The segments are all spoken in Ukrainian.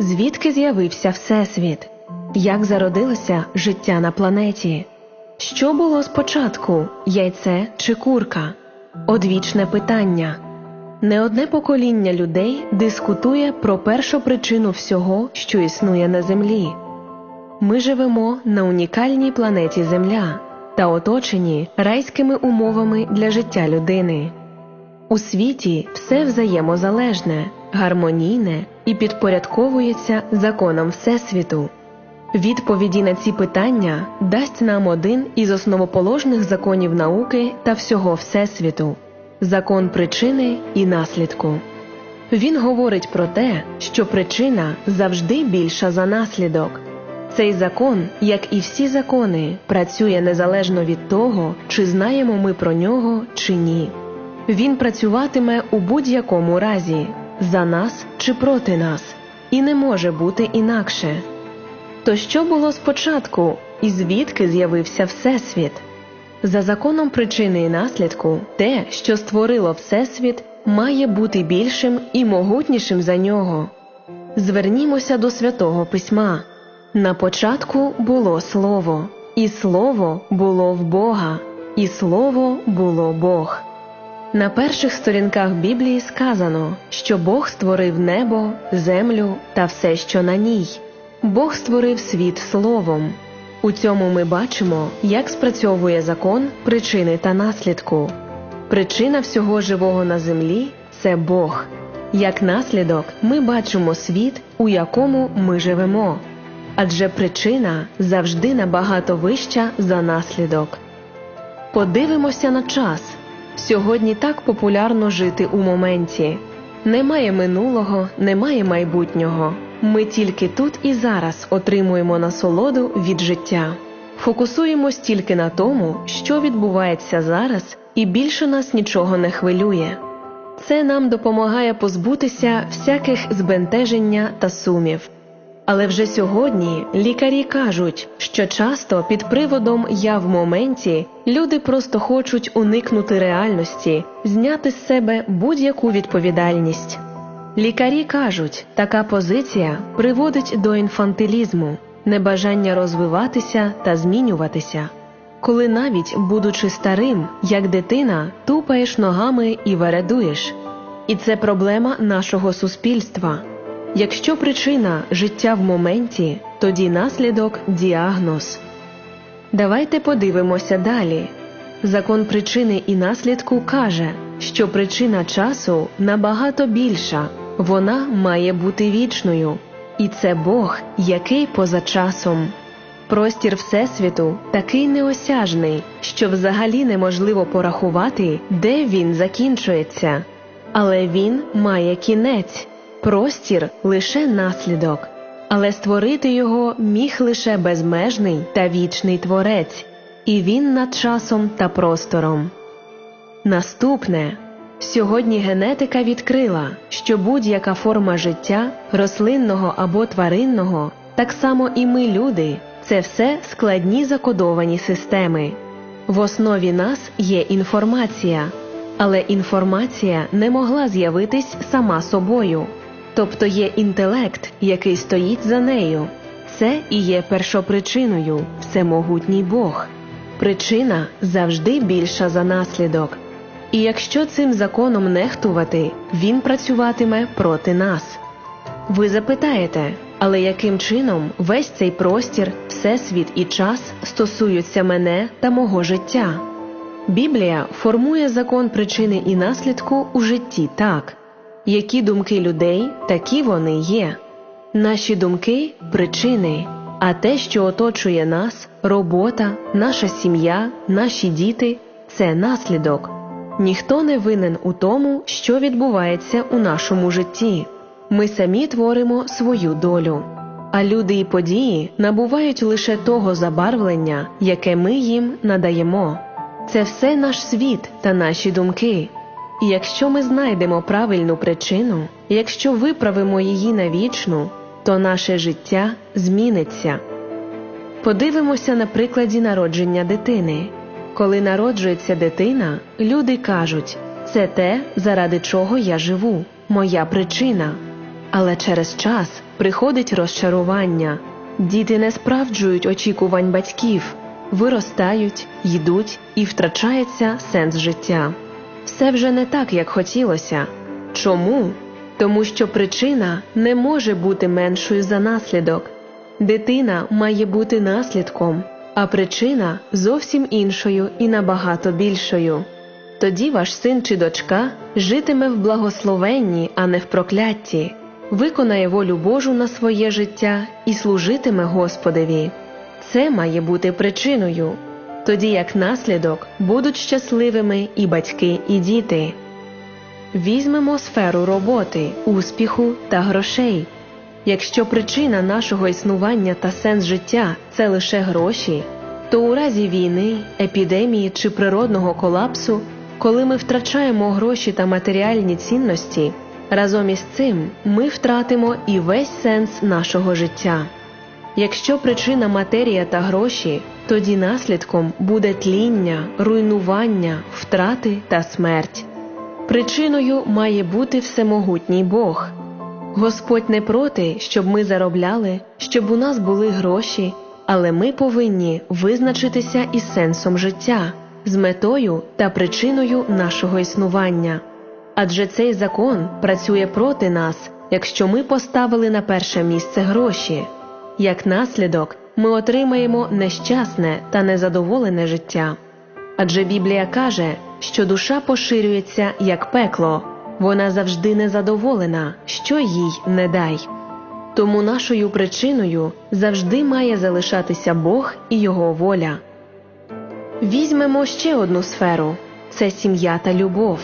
Звідки з'явився Всесвіт? Як зародилося життя на планеті? Що було спочатку яйце чи курка? Одвічне питання. Не одне покоління людей дискутує про першу причину всього, що існує на Землі. Ми живемо на унікальній планеті Земля та оточені райськими умовами для життя людини. У світі все взаємозалежне, гармонійне і підпорядковується законам Всесвіту. Відповіді на ці питання дасть нам один із основоположних законів науки та всього Всесвіту закон причини і наслідку. Він говорить про те, що причина завжди більша за наслідок. Цей закон, як і всі закони, працює незалежно від того, чи знаємо ми про нього чи ні. Він працюватиме у будь-якому разі за нас чи проти нас, і не може бути інакше. То що було спочатку, і звідки з'явився Всесвіт? За законом причини і наслідку, те, що створило Всесвіт, має бути більшим і могутнішим за нього. Звернімося до святого письма. На початку було Слово, і Слово було в Бога, і Слово було Бог. На перших сторінках Біблії сказано, що Бог створив небо, землю та все, що на ній. Бог створив світ словом. У цьому ми бачимо, як спрацьовує закон причини та наслідку. Причина всього живого на землі це Бог. Як наслідок, ми бачимо світ, у якому ми живемо. Адже причина завжди набагато вища за наслідок. Подивимося на час. Сьогодні так популярно жити у моменті. Немає минулого, немає майбутнього. Ми тільки тут і зараз отримуємо насолоду від життя. Фокусуємось тільки на тому, що відбувається зараз, і більше нас нічого не хвилює. Це нам допомагає позбутися всяких збентеження та сумів. Але вже сьогодні лікарі кажуть, що часто під приводом я в моменті люди просто хочуть уникнути реальності, зняти з себе будь-яку відповідальність. Лікарі кажуть, така позиція приводить до інфантилізму, небажання розвиватися та змінюватися. Коли навіть, будучи старим, як дитина, тупаєш ногами і вередуєш. І це проблема нашого суспільства. Якщо причина життя в моменті, тоді наслідок діагноз. Давайте подивимося далі. Закон причини і наслідку каже, що причина часу набагато більша, вона має бути вічною, і це Бог, який поза часом. Простір Всесвіту такий неосяжний, що взагалі неможливо порахувати, де він закінчується. Але він має кінець. Простір лише наслідок, але створити його міг лише безмежний та вічний творець, і він над часом та простором. Наступне сьогодні генетика відкрила, що будь-яка форма життя, рослинного або тваринного, так само і ми, люди, це все складні закодовані системи. В основі нас є інформація, але інформація не могла з'явитись сама собою. Тобто є інтелект, який стоїть за нею. Це і є першопричиною, всемогутній Бог. Причина завжди більша за наслідок. І якщо цим законом нехтувати, він працюватиме проти нас. Ви запитаєте, але яким чином весь цей простір, всесвіт і час стосуються мене та мого життя? Біблія формує закон причини і наслідку у житті так. Які думки людей, такі вони є. Наші думки причини, а те, що оточує нас, робота, наша сім'я, наші діти це наслідок. Ніхто не винен у тому, що відбувається у нашому житті. Ми самі творимо свою долю. А люди і події набувають лише того забарвлення, яке ми їм надаємо. Це все наш світ та наші думки. Якщо ми знайдемо правильну причину, якщо виправимо її на вічну, то наше життя зміниться. Подивимося на прикладі народження дитини. Коли народжується дитина, люди кажуть це те, заради чого я живу, моя причина. Але через час приходить розчарування. Діти не справджують очікувань батьків, виростають, йдуть і втрачається сенс життя. Все вже не так, як хотілося. Чому? Тому що причина не може бути меншою за наслідок. Дитина має бути наслідком, а причина зовсім іншою і набагато більшою. Тоді ваш син чи дочка житиме в благословенні, а не в проклятті, виконає волю Божу на своє життя і служитиме Господеві. Це має бути причиною. Тоді як наслідок будуть щасливими і батьки, і діти. Візьмемо сферу роботи, успіху та грошей. Якщо причина нашого існування та сенс життя це лише гроші, то у разі війни, епідемії чи природного колапсу, коли ми втрачаємо гроші та матеріальні цінності, разом із цим ми втратимо і весь сенс нашого життя. Якщо причина матерія та гроші, тоді наслідком буде тління, руйнування, втрати та смерть. Причиною має бути всемогутній Бог. Господь не проти, щоб ми заробляли, щоб у нас були гроші, але ми повинні визначитися із сенсом життя, з метою та причиною нашого існування. Адже цей закон працює проти нас, якщо ми поставили на перше місце гроші. Як наслідок, ми отримаємо нещасне та незадоволене життя. Адже Біблія каже, що душа поширюється як пекло, вона завжди незадоволена, що їй не дай. Тому нашою причиною завжди має залишатися Бог і Його воля. Візьмемо ще одну сферу це сім'я та любов.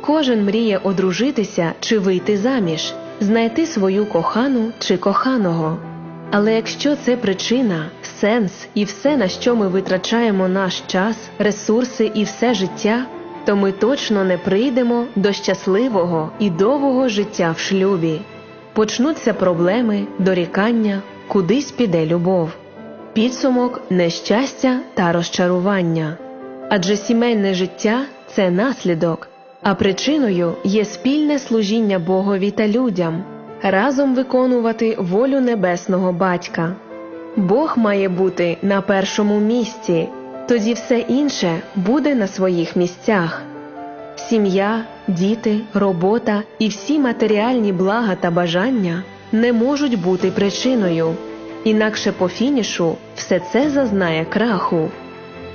Кожен мріє одружитися чи вийти заміж, знайти свою кохану чи коханого. Але якщо це причина, сенс і все, на що ми витрачаємо наш час, ресурси і все життя, то ми точно не прийдемо до щасливого і довгого життя в шлюбі. Почнуться проблеми, дорікання, кудись піде любов, підсумок, нещастя та розчарування. Адже сімейне життя це наслідок, а причиною є спільне служіння Богові та людям разом виконувати волю небесного батька. Бог має бути на першому місці, тоді все інше буде на своїх місцях. Сім'я, діти, робота і всі матеріальні блага та бажання не можуть бути причиною, інакше по фінішу все це зазнає краху.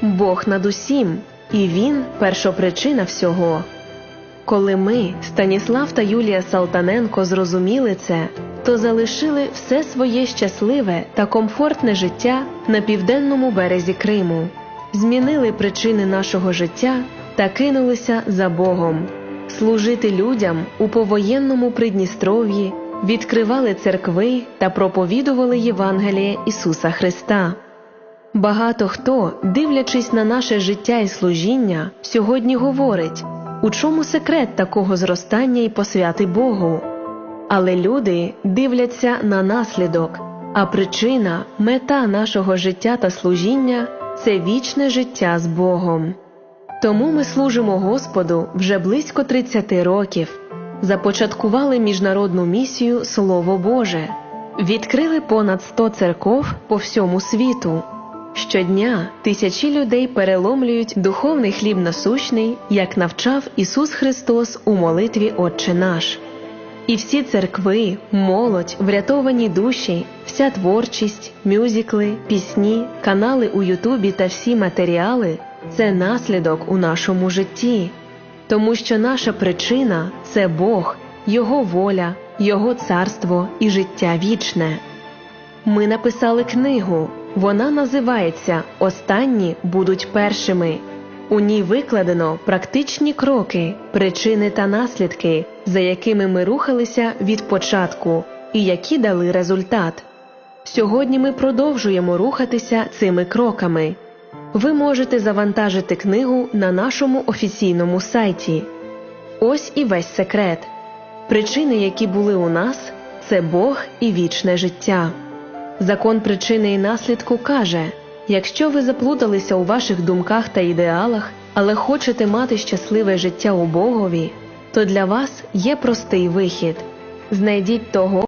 Бог над усім, і Він першопричина всього. Коли ми, Станіслав та Юлія Салтаненко, зрозуміли це, то залишили все своє щасливе та комфортне життя на південному березі Криму, змінили причини нашого життя та кинулися за Богом, служити людям у повоєнному Придністров'ї, відкривали церкви та проповідували Євангеліє Ісуса Христа. Багато хто, дивлячись на наше життя і служіння, сьогодні говорить. У чому секрет такого зростання і посвяти Богу? Але люди дивляться на наслідок, а причина, мета нашого життя та служіння це вічне життя з Богом. Тому ми служимо Господу вже близько 30 років, започаткували міжнародну місію Слово Боже, відкрили понад 100 церков по всьому світу. Щодня тисячі людей переломлюють духовний хліб насущний, як навчав Ісус Христос у молитві Отче наш. І всі церкви, молодь, врятовані душі, вся творчість, мюзикли, пісні, канали у Ютубі та всі матеріали це наслідок у нашому житті, тому що наша причина це Бог, Його воля, Його царство і життя вічне. Ми написали книгу. Вона називається Останні будуть першими. У ній викладено практичні кроки, причини та наслідки, за якими ми рухалися від початку і які дали результат. Сьогодні ми продовжуємо рухатися цими кроками. Ви можете завантажити книгу на нашому офіційному сайті. Ось і весь секрет. Причини, які були у нас, це Бог і вічне життя. Закон причини і наслідку каже якщо ви заплуталися у ваших думках та ідеалах, але хочете мати щасливе життя у Богові, то для вас є простий вихід. Знайдіть того,